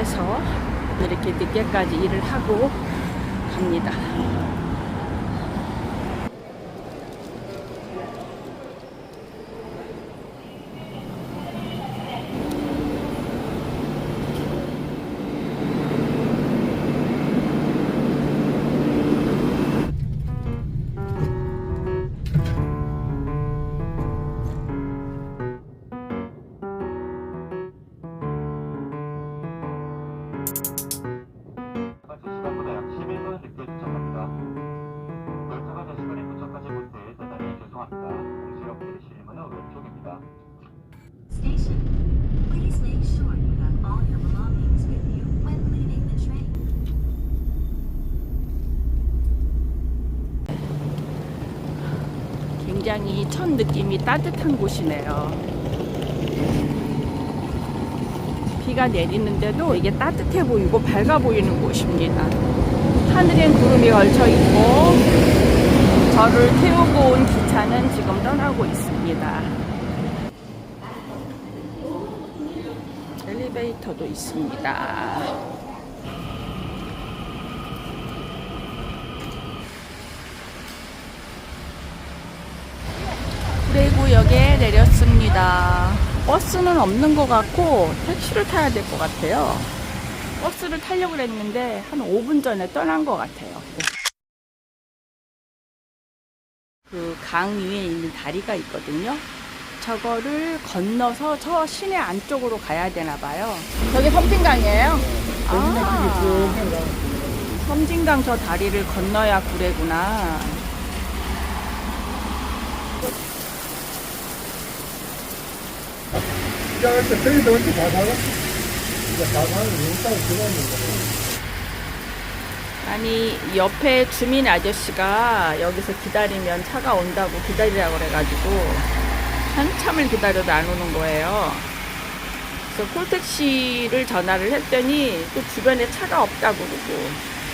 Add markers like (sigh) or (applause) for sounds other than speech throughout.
위해서 이렇게 늦게까지 일을 하고 갑니다. 굉장히 첫 느낌이 따뜻한 곳이네요. 비가 내리는데도 이게 따뜻해 보이고 밝아 보이는 곳입니다. 하늘엔 구름이 걸쳐 있고 저를 태우고 온 기차는 지금 떠나고 있습니다. 엘리베이터도 있습니다. 구례구역에 내렸습니다. 버스는 없는 것 같고 택시를 타야 될 것 같아요. 버스를 타려고 했는데 한 5분 전에 떠난 것 같아요. 그 강 위에 있는 다리가 있거든요. 저거를 건너서 저 시내 안쪽으로 가야 되나 봐요. 저기 섬진강이에요? 아, 섬진강 저 다리를 건너야 구례구나. 시작할 때 저희도 언제 다 사가? 이제 다 사는 영상 들어왔는데. 아니 옆에 주민 아저씨가 여기서 기다리면 차가 온다고 기다리라고 그래가지고 한참을 기다려도 안 오는 거예요. 그래서 콜택시를 전화를 했더니 또 주변에 차가 없다고 그러고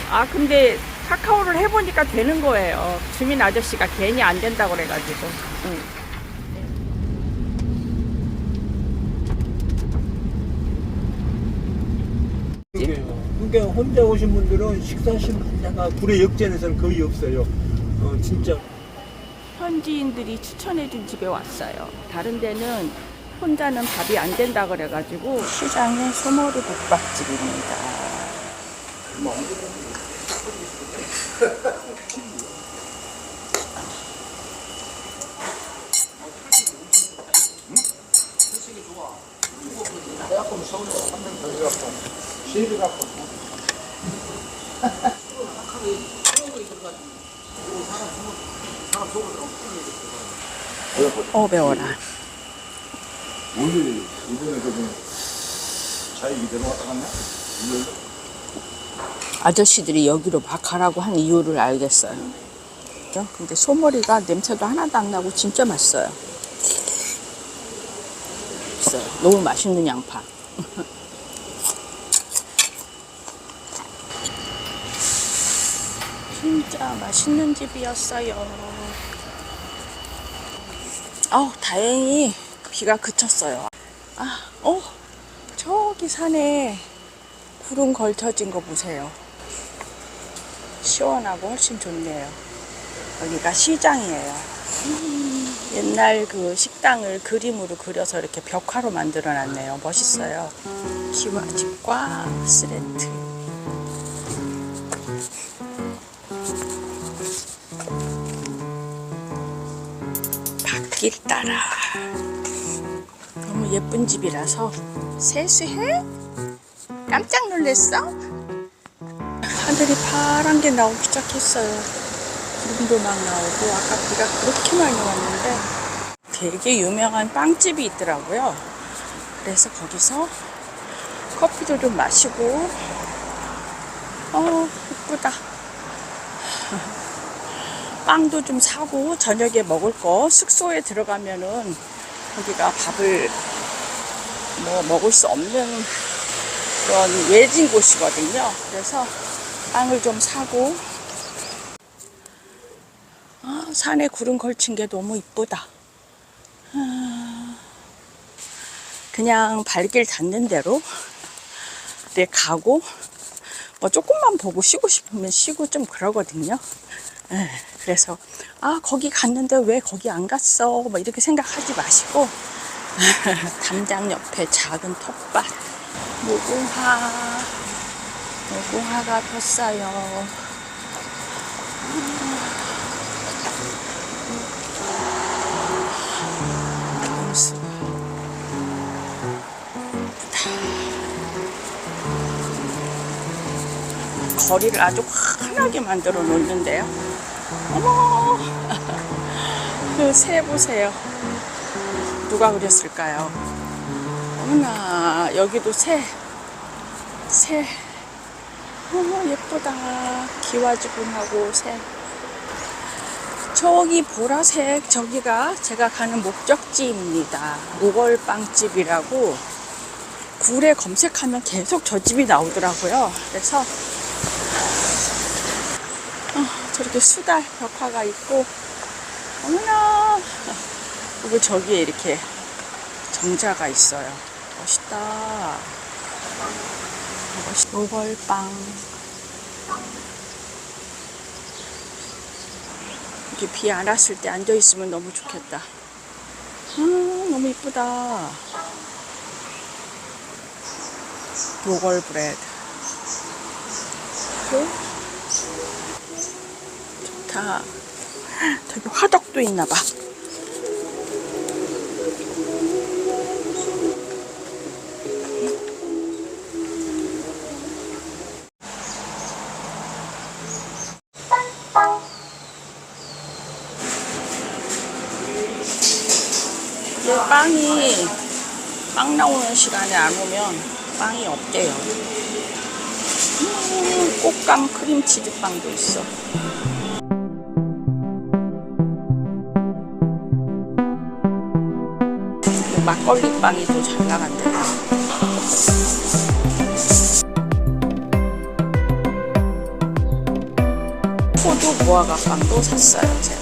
아 근데 카카오를 해보니까 되는 거예요. 주민 아저씨가 괜히 안 된다고 그래가지고 응. 그러니까 혼자 오신 분들은 식사하시는 데가 구례 역전에서는 거의 없어요. 어, 진짜. 현지인들이 추천해준 집에 왔어요. 다른 데는 혼자는 밥이 안 된다 그래가지고 시장의 소머리 국밥집입니다. 어 매워라. 오늘 이번에 그 자기 이대로 왔다 갔나? 아저씨들이 여기로 막 가라고 한 이유를 알겠어요. 그죠? 근데 소머리가 냄새도 하나도 안 나고 진짜 맛있어요. 있어요. 너무 맛있는 양파. (laughs) 진짜 맛있는 집이었어요. 어, 다행히 비가 그쳤어요. 아, 어, 저기 산에 구름 걸쳐진 거 보세요. 시원하고 훨씬 좋네요. 여기가 시장이에요. 음, 옛날 그 식당을 그림으로 그려서 이렇게 벽화로 만들어 놨네요. 멋있어요. 기와 집과 스렌트. 밖길 따라. 너무 예쁜 집이라서 세수해? 깜짝 놀랐어? 하늘이 파란 게 나오기 시작했어요. 구름도 막 나오고 아까 비가 그렇게 많이 왔는데 되게 유명한 빵집이 있더라고요. 그래서 거기서 커피도 좀 마시고 어 이쁘다. 빵도 좀 사고 저녁에 먹을 거 숙소에 들어가면은 거기가 밥을 뭐 먹을 수 없는 그런 외진 곳이거든요. 그래서 빵을 좀 사고 아, 산에 구름 걸친 게 너무 이쁘다. 그냥 발길 닿는 대로 내 가고 뭐 조금만 보고 쉬고 싶으면 쉬고 좀 그러거든요. 예, 그래서 아 거기 갔는데 왜 거기 안 갔어? 뭐 이렇게 생각하지 마시고 (laughs) 담장 옆에 작은 텃밭 무궁화 무궁화가 폈어요. 거리를 아주 환하게 만들어 놓는데요. 어머, (laughs) 그새 보세요. 누가 그렸을까요? 어머나, 여기도 새, 새. 어머, 예쁘다. 기와지근하고 새. 저기 보라색, 저기가 제가 가는 목적지입니다. 무걸빵집이라고 굴에 검색하면 계속 저 집이 나오더라고요. 그래서 어, 저렇게 수달 벽화가 있고 어머나 그리고 저기에 이렇게 정자가 있어요. 멋있다. 멋있... 노벌빵 이렇게 비 안 왔을 때 앉아 있으면 너무 좋겠다. 아, 너무 이쁘다. 로걸 브레드. 그? 좋다. 저기 화덕도 있나 봐. 이 빵이 빵 나오는 시간에 안 오면 빵이 없대요. 음, 꽃감 크림치즈 빵도 있어. 이 막걸리 빵이 또 잘 나간대요. 포도 무화과 빵도 샀어요, 제가.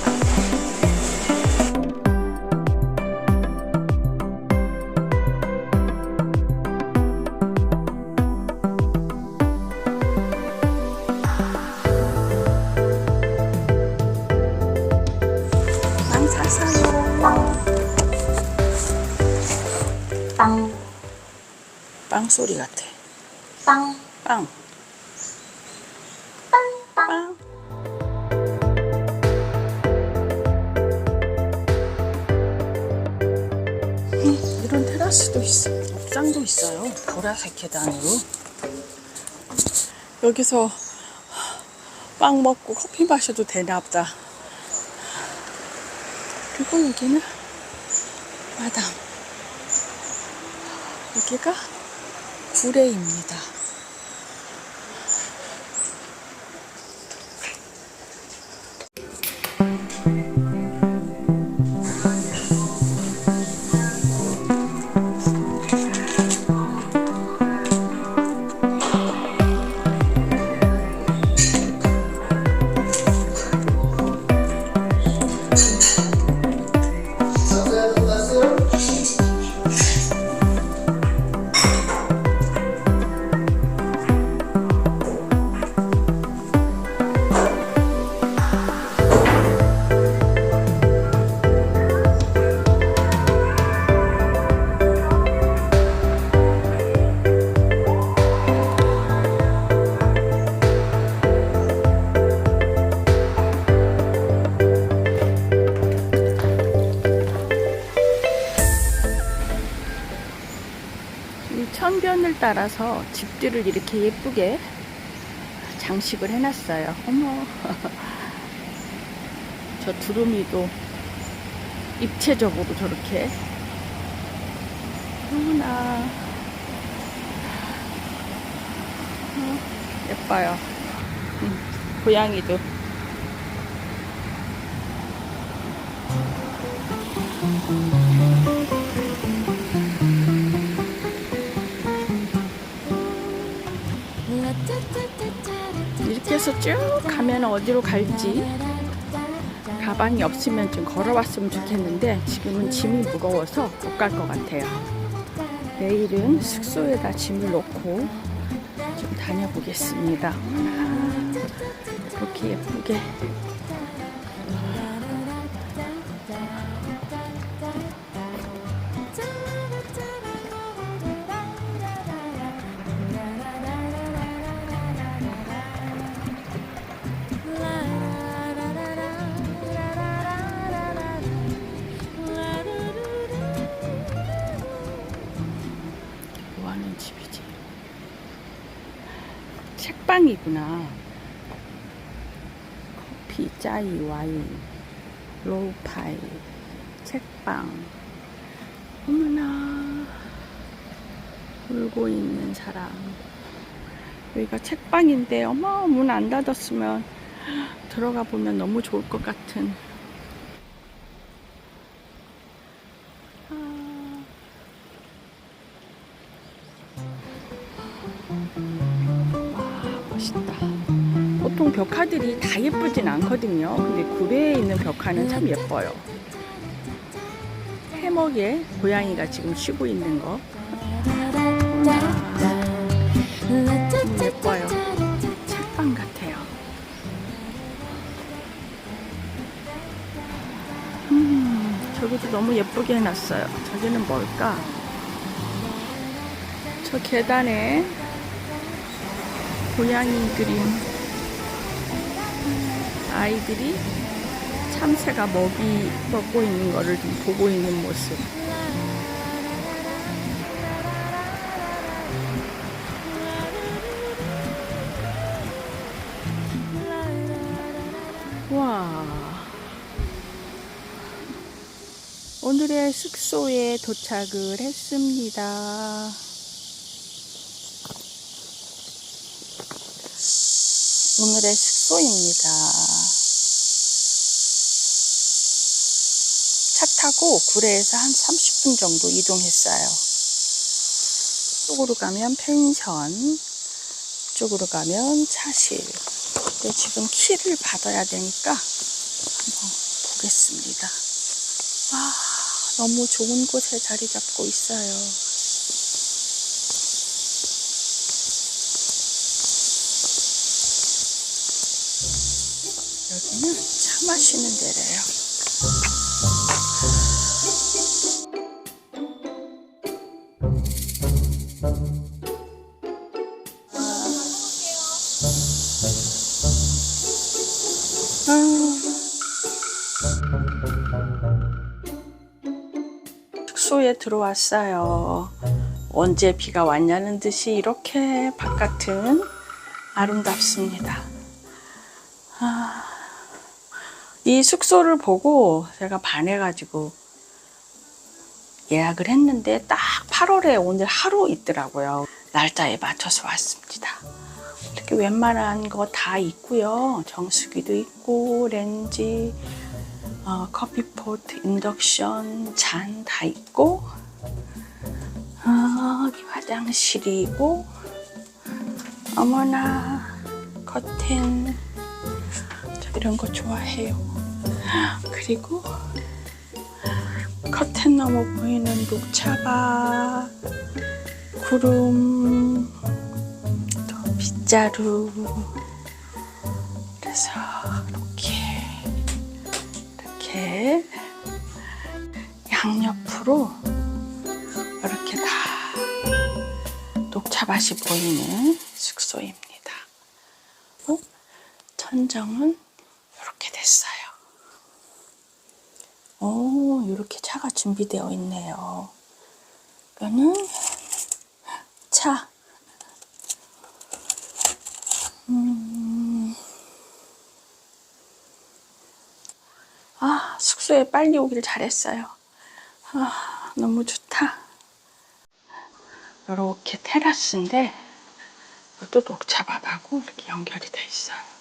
이런 테라스도 있어. 옥상도 있어요. 보라색 계단으로. 여기서 빵 먹고 커피 마셔도 되나 보다. 그리고 여기는 마담. 여기가 구례입니다. 이 천변을 따라서 집들을 이렇게 예쁘게 장식을 해놨어요. 어머. (laughs) 저 두루미도 입체적으로 저렇게. 어머나. 어, 예뻐요. 음, 고양이도. 해서 쭉 가면 어디로 갈지 가방이 없으면 좀 걸어왔으면 좋겠는데 지금은 짐이 무거워서 못 갈 것 같아요. 내일은 숙소에다 짐을 놓고 좀 다녀보겠습니다. 아, 이렇게 예쁘게 책방이구나. 커피, 짜이, 와인, 로우파이, 책방. 어머나. 울고 있는 사람. 여기가 책방인데, 어머, 문 안 닫았으면 들어가 보면 너무 좋을 것 같은. 벽화들이 다 예쁘진 않거든요. 근데 구례에 있는 벽화는 참 예뻐요. 해먹에 고양이가 지금 쉬고 있는 거. 와, 너무 예뻐요. 책방 같아요. 음, 저기도 너무 예쁘게 해놨어요. 저기는 뭘까? 저 계단에 고양이 그림 아이들이 참새가 먹이 먹고 있는 거를 좀 보고 있는 모습 와 오늘의 숙소에 도착을 했습니다. 오늘의 숙소 입니다. 차 타고 구례에서 한 30분 정도 이동했어요. 쪽으로 가면 펜션, 쪽으로 가면 차실. 근데 지금 키를 받아야 되니까 한번 보겠습니다. 와, 너무 좋은 곳에 자리 잡고 있어요. 여기는 차 마시는 데래요. 숙소에 들어왔어요. 언제 비가 왔냐는 듯이 이렇게 바깥은 아름답습니다. 이 숙소를 보고 제가 반해가지고 예약을 했는데 딱 8월에 오늘 하루 있더라고요. 날짜에 맞춰서 왔습니다. 이렇게 웬만한 거 다 있고요. 정수기도 있고 렌지, 어, 커피포트, 인덕션, 잔 다 있고 어, 화장실이고 어머나 커튼 저 이런 거 좋아해요. 그리고 커튼 너머 보이는 녹차밭, 구름, 또 빗자루. 그래서 이렇게 이렇게 양옆으로 이렇게 다 녹차밭이 보이는 숙소입니다. 어? 천정은 이렇게 됐어요. 오, 이렇게 차가 준비되어 있네요. 이거는 차. 음. 아, 숙소에 빨리 오길 잘했어요. 아, 너무 좋다. 이렇게 테라스인데, 이것도 녹차밭하고 이렇게 연결이 돼 있어요.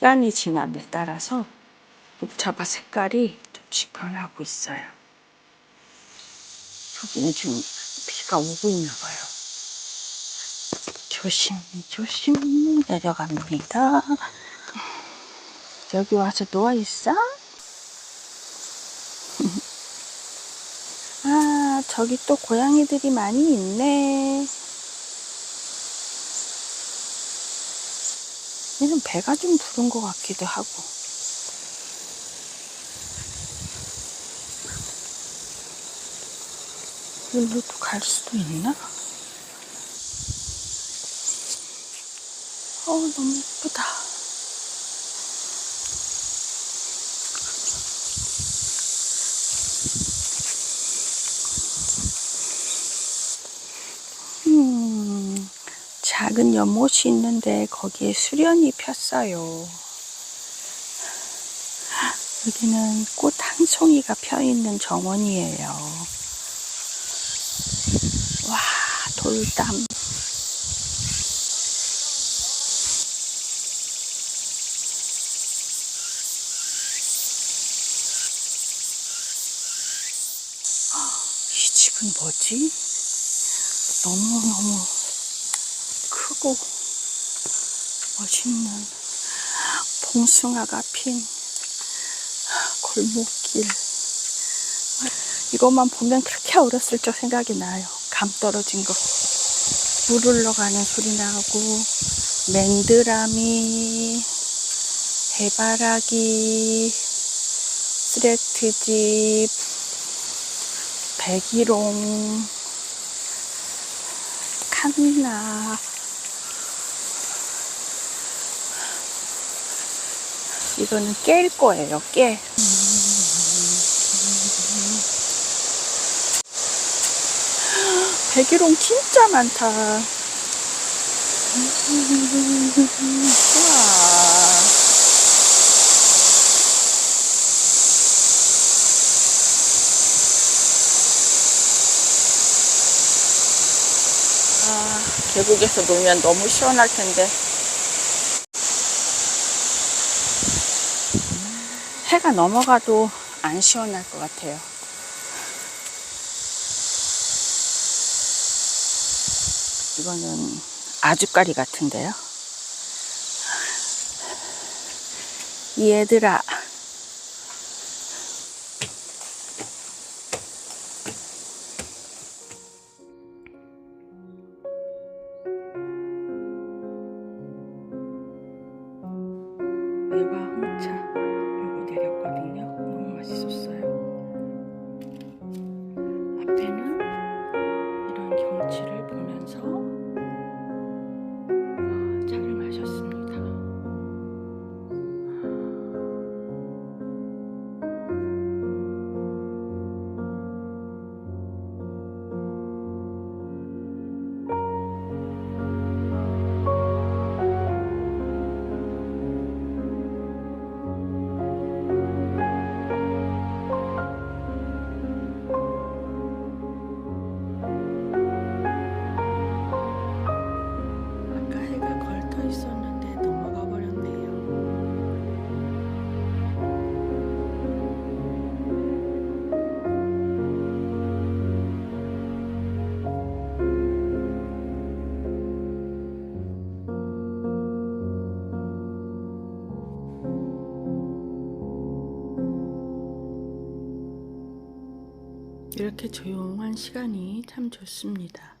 시간이 지남에 따라서 녹차밭 색깔이 좀씩 변하고 있어요. 여기는 지금 비가 오고 있나 봐요. 조심, 조심 내려갑니다. 여기 와서 누워있어? (laughs) 아, 저기 또 고양이들이 많이 있네. 얘는 배가 좀 부른 것 같기도 하고. 여기로 갈 수도 있나? 어, 너무 예쁘다. 음, 작은 연못이 있는데 거기에 수련이 폈어요. 여기는 꽃 한 송이가 펴 있는 정원이에요. 와, 돌담. 이 집은 뭐지? 너무너무 크고 멋있는 봉숭아가 핀 골목길. 이것만 보면 그렇게 어렸을 적 생각이 나요. 감 떨어진 거. 물 흘러가는 소리 나고, 맨드라미, 해바라기, 스레트집, 백일홍, 칸나, 이거는 깰 거예요, 깨. 백일홍 진짜 많다. 와. 아, 계곡에서 놀면 너무 시원할 텐데. 넘어가도 안 시원할 것 같아요. 이거는 아주까리 같은데요. 얘들아. 이렇게 조용한 시간이 참 좋습니다.